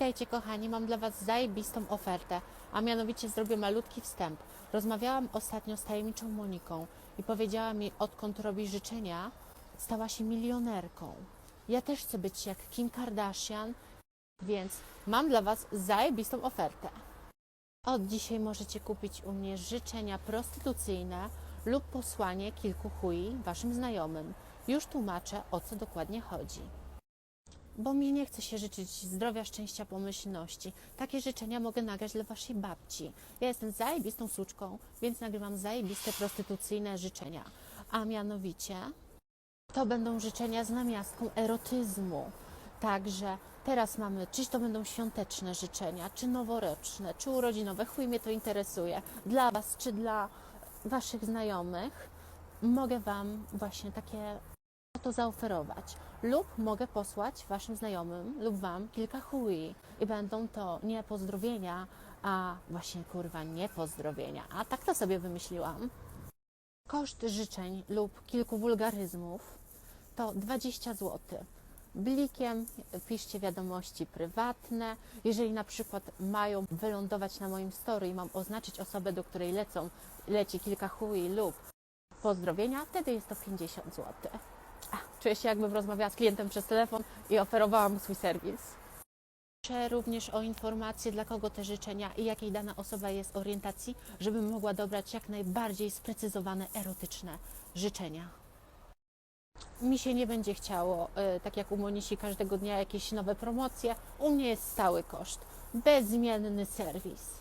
Witajcie kochani, mam dla Was zajebistą ofertę, a mianowicie zrobię malutki wstęp. Rozmawiałam ostatnio z tajemniczą Moniką i powiedziała mi, odkąd robi życzenia, stała się milionerką. Ja też chcę być jak Kim Kardashian, więc mam dla Was zajebistą ofertę. Od dzisiaj możecie kupić u mnie życzenia prostytucyjne lub posłanie kilku hui Waszym znajomym. Już tłumaczę, o co dokładnie chodzi bo mi nie chce się życzyć zdrowia, szczęścia, pomyślności. Takie życzenia mogę nagrać dla waszej babci. Ja jestem zajebistą suczką, więc nagrywam zajebiste prostytucyjne życzenia. A mianowicie to będą życzenia z namiastką erotyzmu. Także teraz mamy, czyś to będą świąteczne życzenia, czy noworoczne, czy urodzinowe, chuj mnie to interesuje. Dla was, czy dla waszych znajomych mogę wam właśnie takie to zaoferować. Lub mogę posłać Waszym znajomym lub Wam kilka hui. I będą to nie pozdrowienia, a właśnie kurwa nie pozdrowienia. A tak to sobie wymyśliłam. Koszt życzeń lub kilku wulgaryzmów to 20 zł. Blikiem piszcie wiadomości prywatne. Jeżeli na przykład mają wylądować na moim story i mam oznaczyć osobę, do której lecą, leci kilka hui lub pozdrowienia, wtedy jest to 50 zł. Czuję się jakbym rozmawiała z klientem przez telefon i oferowała mu swój serwis. Proszę również o informacje, dla kogo te życzenia i jakiej dana osoba jest orientacji, żebym mogła dobrać jak najbardziej sprecyzowane, erotyczne życzenia. Mi się nie będzie chciało, y, tak jak u Monisi, każdego dnia jakieś nowe promocje. U mnie jest stały koszt, bezmienny serwis.